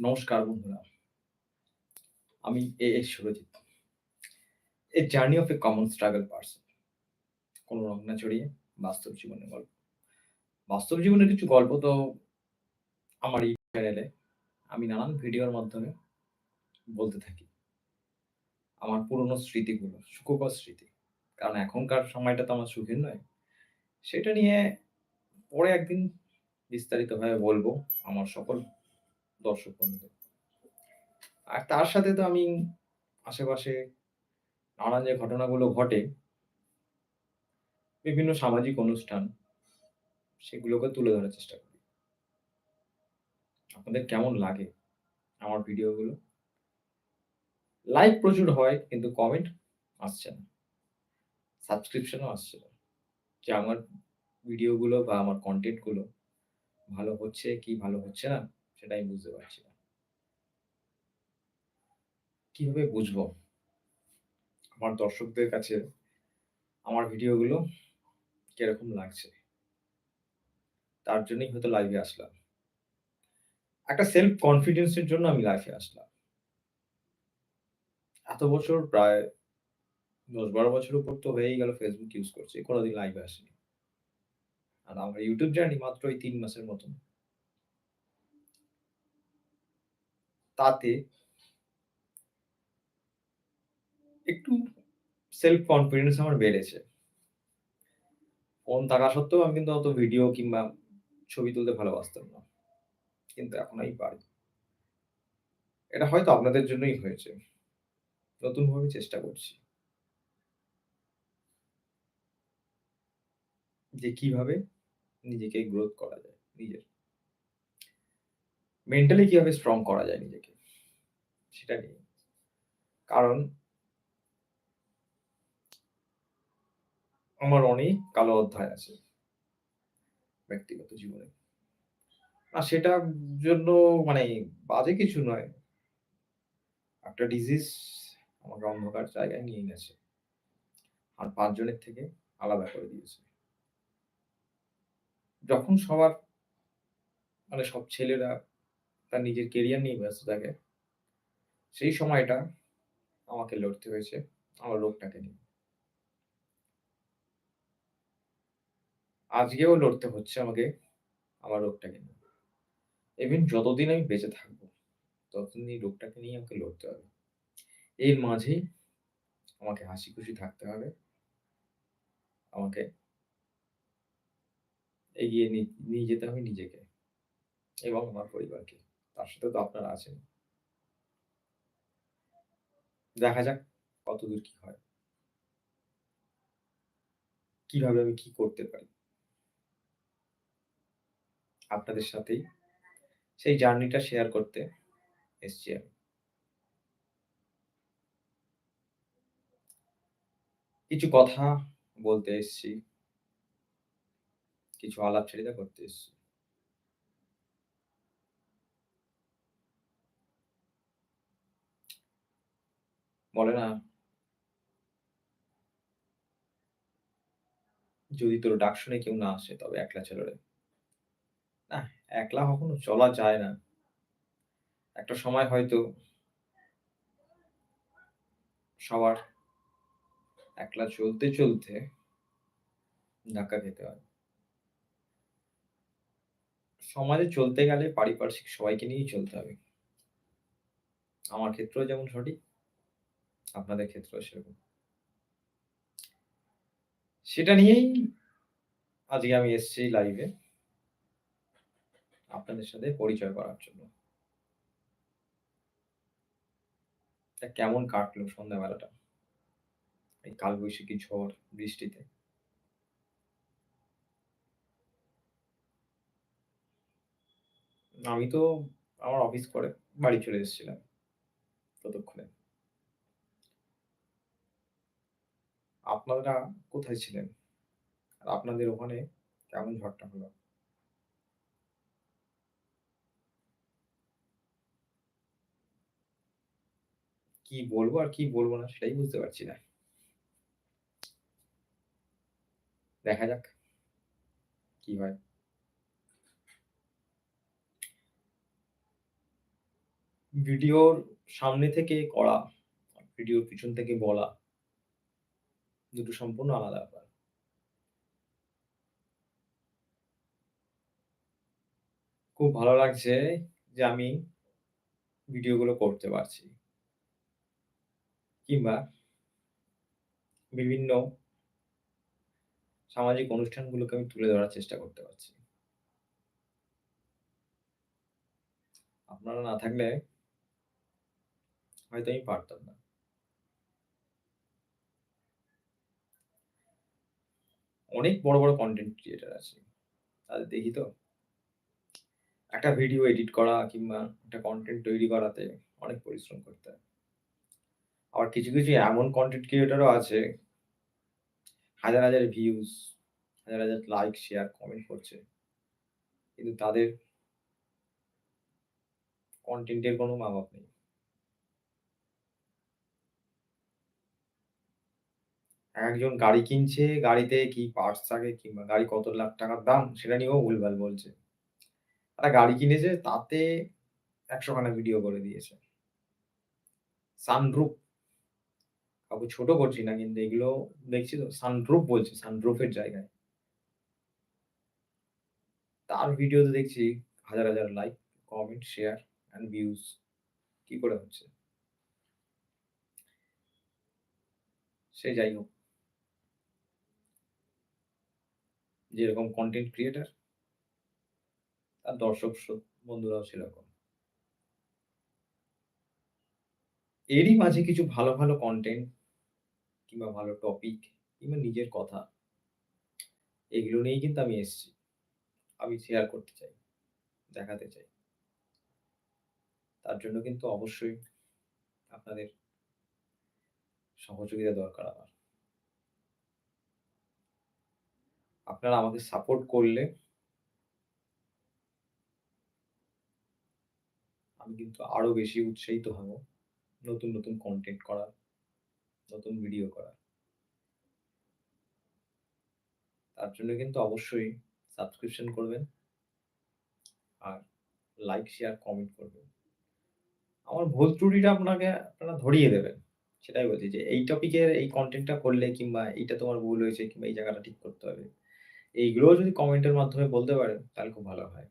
নমস্কার বন্ধুরা। আমি A S Surajit. A journey of a common struggle person. কোনো রং না ছড়িয়ে বাস্তব জীবনের গল্প। বাস্তব জীবনের কিছু গল্প তো আমার এই চ্যানেলে আমি নানান ভিডিওর মাধ্যমে বলতে থাকি। আমার পুরনো স্মৃতিগুলো, সুখকর স্মৃতি। কারণ এখনকার সময়টা তো আমার সুখের নয়। সেটা নিয়ে পরে একদিন বিস্তারিতভাবে বলব আমার সকল দর্শক বন্ধুদের। আর তার সাথে তো আমি আশেপাশে নানান যে ঘটনাগুলো ঘটে, বিভিন্ন সামাজিক অনুষ্ঠান, সেগুলোকে তুলে ধরার চেষ্টা করি। আপনাদের কেমন লাগে আমার ভিডিওগুলো? লাইক প্রচুর হয়, কিন্তু কমেন্ট আসছে না। সাবস্ক্রিপশনও আসছে না। যে আমার ভিডিওগুলো বা আমার কন্টেন্টগুলো ভালো হচ্ছে কি ভালো হচ্ছে না সেটা আমি বুঝতে পারছি না। কীভাবে বুঝব? আমার দর্শকদের কাছে আমার ভিডিওগুলো কীরকম লাগছে? তার জন্যই হয়তো লাইভে আসলাম। একটা সেলফ কনফিডেন্স এর জন্য আমি লাইভে আসলাম। এত বছর প্রায় দশ বারো বছর উপর তো হয়েই গেল ফেসবুক ইউজ করছি। কোনোদিন লাইভে আসিনি। আর আমার ইউটিউব জার্নি মাত্র এই তিন মাসের মতন। তাতে একটু সেলফ কনফিডেন্স আমার বেড়েছে। ফোন থাকা সত্ত্বেও আমি কিন্তু অত ভিডিও কিংবা ছবি তুলতে ভালোবাসতাম না। কিন্তু এখন আমি পারি। এটা হয়তো আপনাদের জন্যই হয়েছে। নতুনভাবে চেষ্টা করছি। যে কীভাবে নিজেকে গ্রোথ করা যায়, নিজের। মেন্টালি কীভাবে স্ট্রং করা যায় নিজেকে। সেটা নিয়ে। কারণ আমার অনেক কালো অধ্যায় আছে। ব্যক্তিগত জীবনে। আর সেটার জন্য মানে বাজে কিছু নয়। একটা ডিজিজ আমাকে অন্ধকার জায়গায় নিয়ে গেছে। আর পাঁচজনের থেকে আলাদা করে দিয়েছে। যখন সবার মানে সব ছেলেরা তার নিজের কেরিয়ার নিয়ে ব্যস্ত থাকে সেই সময়টা আমাকে লড়তে হয়েছে আমার রোগটাকে নিয়ে। আজকেও লড়তে হচ্ছে আমাকে আমার রোগটাকে নিয়ে। ইভেন যতদিন আমি বেঁচে থাকব, ততদিন এই রোগটাকে নিয়ে আমাকে লড়তে হবে। এর মাঝেই আমাকে হাসি খুশি থাকতে হবে। আমাকে এগিয়ে নিয়ে যেতে হবে নিজেকে এবং আমার পরিবারকে। তার সাথে তো আপনারা আছেন। দেখা যাক কতদূর কি হয়। কীভাবে আমি কি করতে পারি? আপনাদের সাথেই সেই জার্নিটা শেয়ার করতে এসছি আমি। কিছু কথা বলতে এসছি। কিছু আলাপচারিতা করতে এসছি। বলে না যদি তোর ডাক শুনে কেউ না আসে তবে একলা চলে রে। না, একলা কখনো চলা যায় না। একটা সময় হয়তো সবার একলা চলতে, চলতে ধাক্কা খেতে হয়। সমাজে চলতে গেলে পারিপার্শ্বিক সবাইকে নিয়েই চলতে হবে। আমার ক্ষেত্রেও যেমন সঠিক, আপনাদের ক্ষেত্রেও সেরকম। সেটা নিয়েই আজকে আমি এসছি লাইভে। আপনাদের সাথে পরিচয় করার জন্য। কেমন কাটলো সন্ধ্যাবেলাটা? এই কালবৈশাখী ঝড়, বৃষ্টিতে? আমি তো আমার অফিস করে বাড়ি চলে এসেছিলাম ততক্ষণে। আপনারা কোথায় ছিলেন? আর আপনাদের ওখানে কেমন ঝড়টা হলো? কি বলব আর কি বলব না সেটাই বুঝতে পারছি না। দেখা যাক। কি হয়। ভিডিওর সামনে থেকে করা, ভিডিওর পিছন থেকে বলা দুটো সম্পূর্ণ আলাদা ব্যাপার। খুব ভালো লাগছে যে আমি ভিডিওগুলো করতে পারছি। কিংবা বিভিন্ন সামাজিক অনুষ্ঠানগুলোকে আমি তুলে ধরার চেষ্টা করতে পারছি। আপনারা না থাকলে হয়তো আমি পারতাম না। অনেক বড়, বড় কন্টেন্ট ক্রিয়েটার আছে। তাদের দেখি তো একটা ভিডিও এডিট করা কিংবা একটা কনটেন্ট তৈরি করাতে অনেক পরিশ্রম করতে হয়। আবার কিছু, কিছু এমন কনটেন্ট ক্রিয়েটারও আছে হাজার, হাজার ভিউজ, হাজার, হাজার লাইক, শেয়ার, কমেন্ট করছে। কিন্তু তাদের কন্টেন্টের কোনো মা-বাপ নেই। একজন গাড়ি কিনছে, গাড়িতে কি পার্টস থাকে কিংবা গাড়ি কত লাখ টাকার দাম সেটা নিয়েও ভুলভাল বলছে। একটা গাড়ি কিনেছে তাতে ১০০ খানা ভিডিও করে দিয়েছে। সানরুফ কাউকে ছোট করছি না কিন্তু এগুলো দেখছি তো সানরুফ বলছে সানরুফের জায়গায়। তার ভিডিওতে দেখছি হাজার, হাজার like, comment, share and views. কি করে হচ্ছে? সে যাই হোক। যেরকম কন্টেন্ট ক্রিয়েটার তার দর্শক বন্ধুরাও সেরকম। এরই মাঝে কিছু ভালো, ভালো কন্টেন্ট কিংবা ভালো টপিক কিংবা নিজের কথা এগুলো নিয়েই কিন্তু আমি এসছি। আমি শেয়ার করতে চাই, দেখাতে চাই। তার জন্য কিন্তু অবশ্যই আপনাদের সহযোগিতা দরকার আমার। আপনারা আমাকে সাপোর্ট করলে আমি কিন্তু আরও বেশি উৎসাহিত হব নতুন, নতুন কন্টেন্ট করার, নতুন ভিডিও করার। তার জন্য কিন্তু অবশ্যই সাবস্ক্রিপশন করবেন। আর লাইক, শেয়ার, কমেন্ট করবেন। আমার ভুল ত্রুটিটা আপনাকে আপনারা ধরিয়ে দেবেন। সেটাই বলছি যে এই টপিকের এই কন্টেন্টটা করলে কিংবা এইটা তোমার ভুল হয়েছে কিংবা এই জায়গাটা ঠিক করতে হবে। এইগুলোও যদি কমেন্টের মাধ্যমে বলতে পারেন তাহলে খুব ভালো হয়।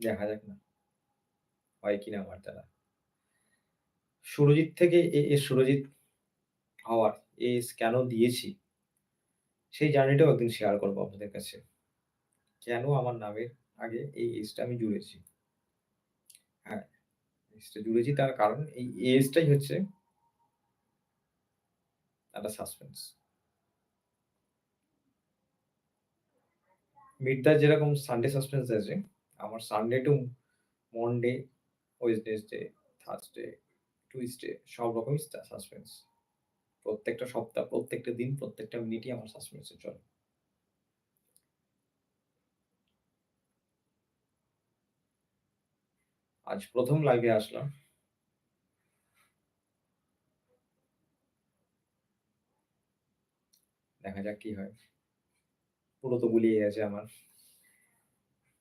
দেখা যাক না। হয় কিনা আমার দ্বারা। সুরজিৎ থেকে এ সুরজিৎ হওয়ার এস কেন দিয়েছি? সেই জার্নিটাও একদিন শেয়ার করব আপনাদের কাছে। কেন আমার নামের আগে এই এসটা আমি জুড়েছি। হ্যাঁ, এসটা জুড়েছি তার কারণ এই এসটাই হচ্ছে একটা সাসপেন্স। মিড-দা যেরকম সানডে সাসপেন্স আছে, আমার Sunday to Monday, Wednesday, Thursday, Tuesday সব রকমই সাসপেন্স। প্রত্যেকটা সপ্তাহ, প্রত্যেকটা দিন, প্রত্যেকটা মিনিটই আমার সাসপেন্সে চলে। আজ ১ম লাইভে আসলাম। দেখা যাক কি হয়। পুরো তো গুলিয়ে গেছে আমার।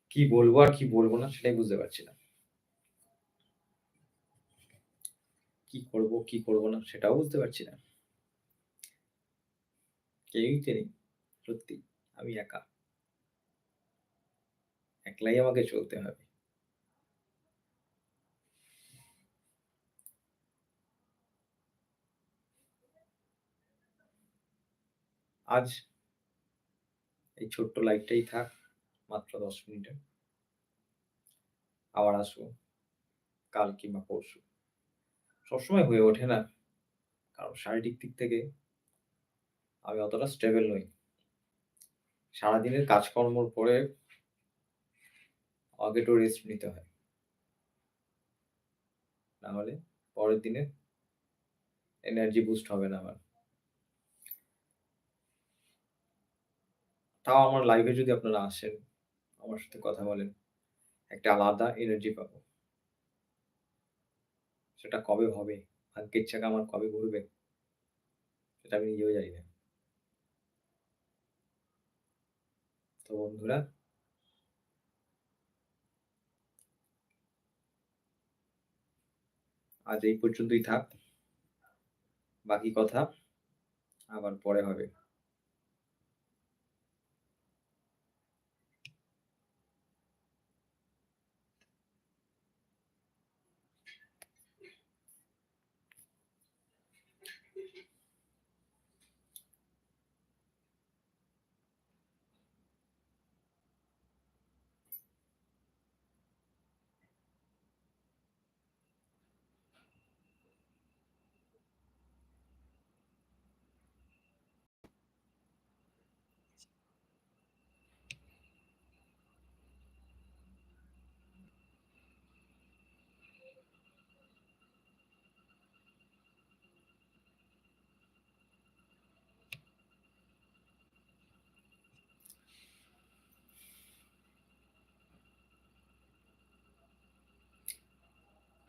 কি বলব আর কি বলব না সেটাই বুঝতে পারছি না। কি করব, কি করব না সেটাও বুঝতে পারছি না। কেউই নেই। সত্যি আমি একা। একলাই আমাকে চলতে হবে। আজ এই ছোট্ট লাইভটাই থাক, মাত্র ১০ মিনিটের। আবার আসব কাল কিংবা পরশু। সবসময় হয়ে ওঠে না। কারণ শারীরিক দিক থেকে আমি অতটা স্টেবল নই। সারাদিনের কাজকর্মর পরে একটু রেস্ট নিতে হয়। না হলে পরের দিনে এনার্জি বুস্ট হবে না আমার। তাও আমার লাইভে যদি আপনারা আসেন, আমার সাথে কথা বলেন, একটা আলাদা এনার্জি পাবো। সেটা কবে হবে? ভাগ্যের চাকা আমার কবে ঘুরবে? সেটা আমি নিজেও জানি না। তো বন্ধুরা, আজ এই পর্যন্তই থাক। বাকি কথা আবার পরে হবে।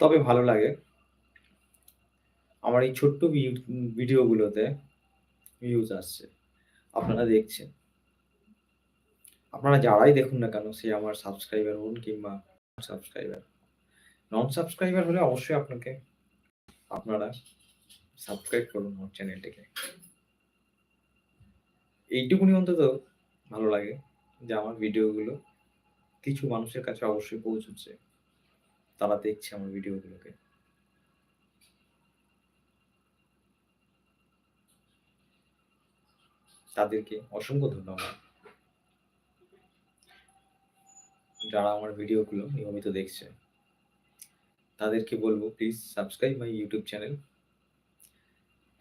তবে ভালো লাগে আমার এই ছোট্ট ভিডিওগুলোতে ভিউজ আসছে। আপনারা দেখছেন। আপনারা যারাই দেখুন না কেন, সে আমার সাবস্ক্রাইবার হন কিংবা সাবস্ক্রাইবার। নন সাবস্ক্রাইবার হলে অবশ্যই আপনাকে, আপনারা সাবস্ক্রাইব করুন আমার চ্যানেলটিকে। এইটুকুনি অন্তত ভালো লাগে যে আমার ভিডিওগুলো কিছু মানুষের কাছে অবশ্যই পৌঁছচ্ছে। তারা দেখছে আমার ভিডিওগুলোকে। তাদেরকে অসংখ্য ধন্যবাদ। যারা আমার ভিডিওগুলো নিয়মিত দেখছে। তাদেরকে বলব please subscribe my YouTube channel.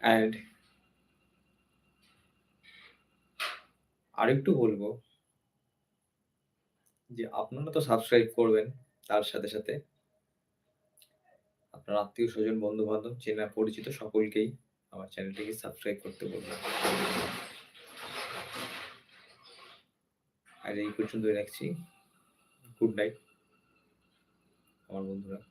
And আরেকটু বলব যে আপনারা তো সাবস্ক্রাইব করবেন তার সাথে, সাথে আপনার আত্মীয়-স্বজন, বন্ধু-বান্ধব, চেনা পরিচিত সকলকেই আমার চ্যানেলটিকে সাবস্ক্রাইব করতে বলবেন। আর এই পর্যন্তই রাখছি। গুড নাইট আমার বন্ধুরা।